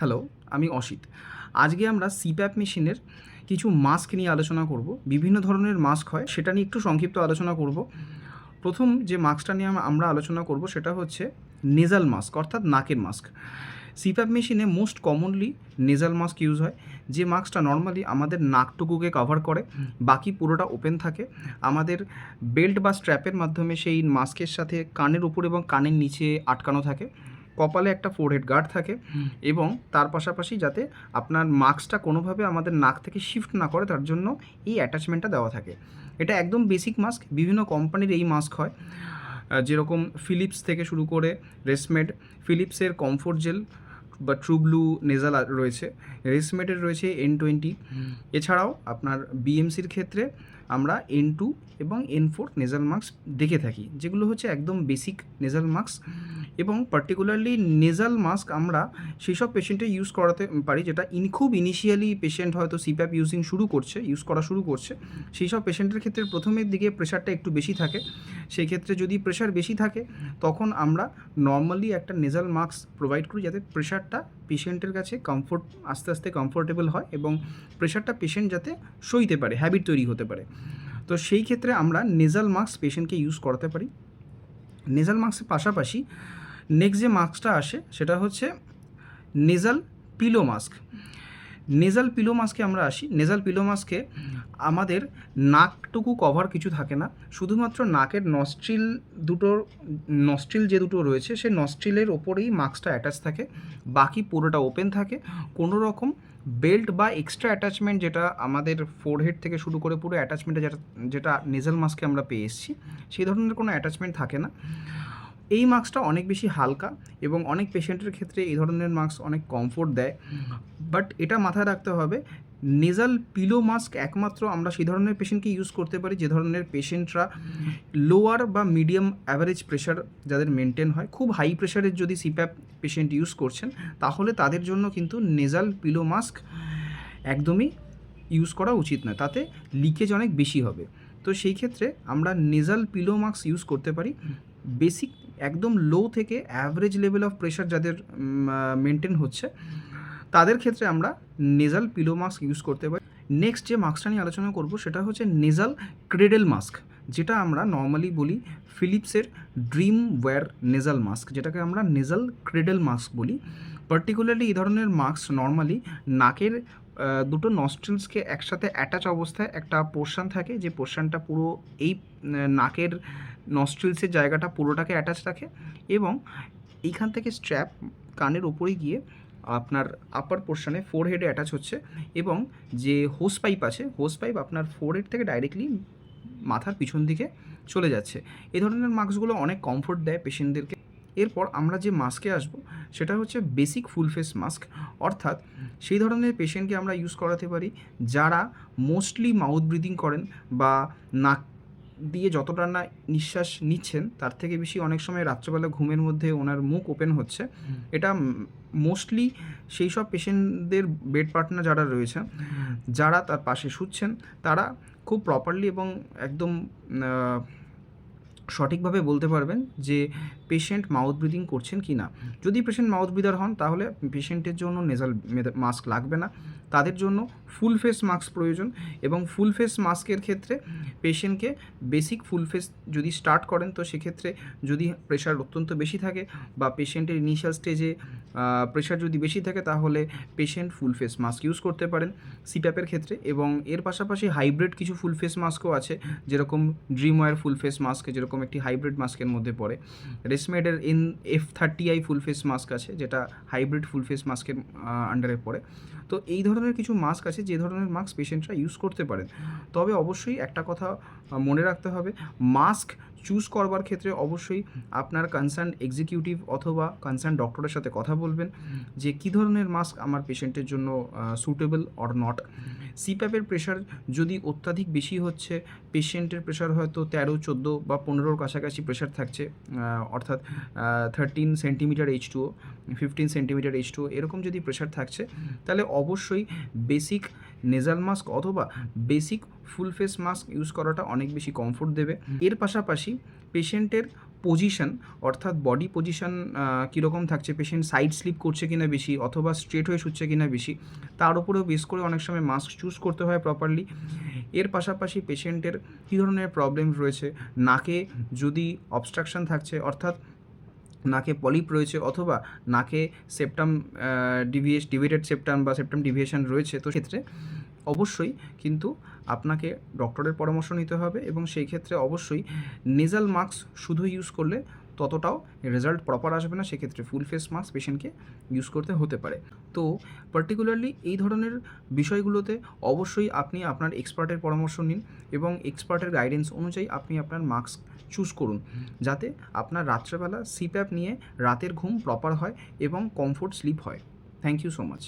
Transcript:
Hello আমি অসিত। আজকে আমরা সিপ্যাপ মেশিনের কিছু মাস্ক নিয়ে আলোচনা করব। বিভিন্ন ধরনের মাস্ক হয়, সেটা নিয়ে একটু সংক্ষিপ্ত আলোচনা করব। প্রথম যে মাস্কটা নিয়ে আমরা আলোচনা করব, সেটা হচ্ছে নেজাল মাস্ক অর্থাৎ নাকের মাস্ক সিপ্যাপ মেশিনে most commonly nasal mask use হয়। যে মাস্কটা নর্মালি আমাদের নাকটুকুকে কভার করে, বাকি পুরোটা ওপেন থাকে। আমাদের বেল্ট বা স্ট্র্যাপের মাধ্যমে সেই মাস্কের সাথে কানের উপর এবং কানের নিচে আটকানো থাকে। কপালে একটা ফোরহেড গার্ড থাকে এবং তার পাশাপাশি যাতে আপনার মাস্কটা কোনোভাবে আমাদের নাক থেকে শিফট না করে তার জন্য এই অ্যাটাচমেন্টটা দেওয়া থাকে। এটা একদম বেসিক মাস্ক বিভিন্ন কোম্পানির এই মাস্ক হয়। যেরকম ফিলিপস থেকে শুরু করে রেসমেড ফিলিপসের কমফোর্ট জেল বা ট্রু ব্লু নেজাল রয়েছে। রেসমেডের রয়েছে এন টোয়েন্টি এছাড়াও আপনার বিএমসির ক্ষেত্রে আমরা এন টু এবং এন ফোর নেজাল মাস্ক দেখে থাকি যেগুলো হচ্ছে একদম বেসিক নেজাল মাস্ক এবং পার্টিকুলারলি নেজাল মাস্ক আমরা সেই সব পেশেন্টে ইউজ করাতে পারি, যেটা ইন খুব ইনিশিয়ালি পেশেন্ট হয়তো সিপ্যাপ ইউজিং শুরু করছে ইউজ করা শুরু করছে। সেই সব পেশেন্টের ক্ষেত্রে প্রথমের দিকে প্রেশারটা একটু বেশি থাকে। সেই ক্ষেত্রে যদি প্রেশার বেশি থাকে, তখন আমরা নর্মালি একটা নেজাল মাস্ক প্রোভাইড করি যাতে প্রেশারটা পেশেন্টের কাছে কমফোর্ট আস্তে আস্তে কমফোর্টেবল হয় এবং প্রেশারটা পেশেন্ট যাতে সইতে পারে হ্যাবিট তৈরি হতে পারে। তো সেই ক্ষেত্রে আমরা নেজাল মাস্ক পেশেন্টকে ইউজ করাতে পারি। নেজাল মাস্কের পাশাপাশি নেক্সট যে মাস্কটা আসে, সেটা হচ্ছে nasal pillow mask nasal pillow মাস্কে আমরা আসি। নেজাল পিলো মাস্কে আমাদের নাকটুকু কভার কিছু থাকে না। শুধুমাত্র নাকের নস্ট্রিল দুটোর নস্ট্রিল যে দুটো রয়েছে, সেই নস্ট্রিলের ওপরেই মাস্কটা অ্যাটাচ থাকে। বাকি পুরোটা ওপেন থাকে। কোনো রকম বেল্ট বা এক্সট্রা অ্যাটাচমেন্ট যেটা আমাদের ফোরহেড থেকে শুরু করে পুরো অ্যাটাচমেন্টে যেটা যেটা নেজাল মাস্কে আমরা পেয়ে এসেছি, সেই ধরনের কোনো অ্যাটাচমেন্ট থাকে না। এই মাস্কটা অনেক বেশি হালকা এবং অনেক পেশেন্টের ক্ষেত্রে এই ধরনের মাস্ক অনেক কমফোর্ট দেয়। বাট এটা মাথায় রাখতে হবে নেজাল পিলো মাস্ক একমাত্র আমরা সেই ধরনের পেশেন্টকে ইউজ করতে পারি, যে ধরনের পেশেন্টরা লোয়ার বা মিডিয়াম অ্যাভারেজ প্রেশার যাদের মেনটেন হয়, খুব হাই প্রেশারের যদি সিপ্যাপ পেশেন্ট ইউজ করছেন, তাহলে তাদের জন্য কিন্তু নেজাল পিলো মাস্ক একদমই ইউজ করা উচিত নয়, তাতে লিকেজ অনেক বেশি হবে। তো সেই ক্ষেত্রে আমরা নেজাল পিলো মাস্ক ইউজ করতে পারি। বেসিক একদম লো থেকে অ্যাভারেজ লেভেল অফ প্রেশার যাদের মেনটেন হচ্ছে, তাদের ক্ষেত্রে আমরা নেজাল পিলো মাস্ক ইউজ করতে পারি। নেক্সট যে মাস্কটা নিয়ে আলোচনা করব, সেটা হচ্ছে নেজাল ক্রেডেল মাস্ক যেটা আমরা নর্মালি বলি ফিলিপসের ড্রিম ওয়্যার নেজাল মাস্ক যেটাকে আমরা নেজাল ক্রেডেল মাস্ক বলি। পার্টিকুলারলি এই ধরনের মাস্ক নর্মালি নাকের দুটো নস্ট্রিলসকে একসাথে অ্যাটাচ অবস্থায় একটা পোর্শন থাকে, যে পোর্শনটা পুরো এই নাকের নস্ট্রিলসের জায়গাটা পুরোটাকে অ্যাটাচ রাখে এবং এইখান থেকে স্ট্র্যাপ কানের ওপরে গিয়ে আপনার আপার পোর্শনে ফোর হেডে অ্যাটাচ হচ্ছে এবং যে হোস পাইপ আছে হোস পাইপ আপনার ফোর হেড থেকে ডাইরেক্টলি মাথার পিছন দিকে চলে যাচ্ছে। এ ধরনের মাস্কগুলো অনেক কমফোর্ট দেয় পেশেন্টদেরকে এরপর আমরা যে মাস্কে আসব, সেটা হচ্ছে বেসিক ফুল ফেস মাস্ক অর্থাৎ সেই ধরনের পেশেন্টকে আমরা ইউজ করাতে পারি যারা মোস্টলি মাউথ ব্রিদিং করেন বা নাক দিয়ে যতটা না নিঃশ্বাস নিচ্ছেন তার থেকে বেশি অনেক সময় রাত্রেবেলা ঘুমের মধ্যে ওনার মুখ ওপেন হচ্ছে। এটা মোস্টলি সেই সব পেশেন্টদের বেড পার্টনার যারা রয়েছে যারা তার পাশে শুচ্ছেন তারা খুব প্রপারলি এবং একদম সঠিকভাবে বলতে পারবেন যে পেশেন্ট মাউথ ব্রিদিং করছেন কি না? যদি পেশেন্ট মাউথ ব্রিদার হন, তাহলে পেশেন্টের জন্য নেজাল মাস্ক লাগবে না। তাদের জন্য ফুল ফেস মাস্ক প্রয়োজন এবং ফুল ফেস মাস্কের ক্ষেত্রে পেশেন্টকে বেসিক ফুল ফেস যদি স্টার্ট করেন, তো সেক্ষেত্রে যদি প্রেশার অত্যন্ত বেশি থাকে বা পেশেন্টের ইনিশিয়াল স্টেজে প্রেশার যদি বেশি থাকে, তাহলে patient full face mask use করতে পারেন সিপ্যাপের ক্ষেত্রে এবং এর পাশাপাশি হাইব্রিড কিছু ফুল ফেস মাস্কও আছে, যেরকম dream DreamWear full face mask যেরকম একটি হাইব্রিড মাস্কের মধ্যে পড়ে। রেসমেডের in F thirty I full face mask আছে, যেটা হাইব্রিড ফুল ফেস মাস্কের আন্ডারে পড়ে। তো এই ধরনের কিছু মাস্ক আছে, যে ধরনের মাস্ক পেশেন্টরা ইউজ করতে পারেন। তবে অবশ্যই একটা কথা মনে রাখতে হবে, মাস্ক চুজ করবার ক্ষেত্রে অবশ্যই আপনার কনসার্ন এক্সিকিউটিভ অথবা কনসার্ন ডক্টরের সাথে কথা বলবেন যে কী ধরনের মাস্ক আমার পেশেন্টের জন্য সুটেবল অর নট সিপ্যাপের প্রেশার যদি অত্যাধিক বেশি হচ্ছে পেশেন্টের প্রেশার হয়তো তেরো, চোদ্দ বা পনেরোর কাছাকাছি প্রেশার থাকছে অর্থাৎ thirteen centimetre H two fifteen centimetre H two এরকম যদি প্রেশার থাকছে, তাহলে অবশ্যই বেসিক নেজাল মাস্ক অথবা basic full face mask use করাটা অনেক বেশি কমফোর্ট দেবে। এর পাশাপাশি পেশেন্টের পজিশন, অর্থাৎ বডি পজিশন কীরকম থাকছে, পেশেন্ট সাইড স্লিপ করছে কিনা বেশি অথবা স্ট্রেট হয়ে শুচ্ছে কিনা বেশি, তার উপরেও বেস করে অনেক সময় মাস্ক চুজ করতে হয় প্রপারলি এর পাশাপাশি পেশেন্টের কী ধরনের প্রবলেম রয়েছে, নাকে যদি অবস্ট্রাকশন থাকছে, অর্থাৎ নাকে পলিপ রয়েছে অথবা নাকে সেপ্টাম ডিভিয়েস ডিভিয়েটেড সেপ্টাম বা সেপ্টাম ডিভিয়েশন রয়েছে, তো ক্ষেত্রে অবশ্যই কিন্তু আপনাকে ডক্টরের পরামর্শ নিতে হবে এবং সেই ক্ষেত্রে অবশ্যই নেজাল মাস্ক শুধু ইউজ করলে ততটাও রেজাল্ট প্রপার আসবে না। সেক্ষেত্রে ফুল ফেস মাস্ক পেশেন্টকে ইউজ করতে হতে পারে। তো পার্টিকুলারলি এই ধরনের বিষয়গুলোতে অবশ্যই আপনি আপনার এক্সপার্টের পরামর্শ নিন এবং এক্সপার্টের গাইডেন্স অনুযায়ী আপনি আপনার মাস্ক চুজ করুন। যাতে আপনার রাত্রেবেলা সিপ্যাপ নিয়ে রাতের ঘুম প্রপার হয় এবং কমফোর্ট স্লিপ হয়। Thank you so much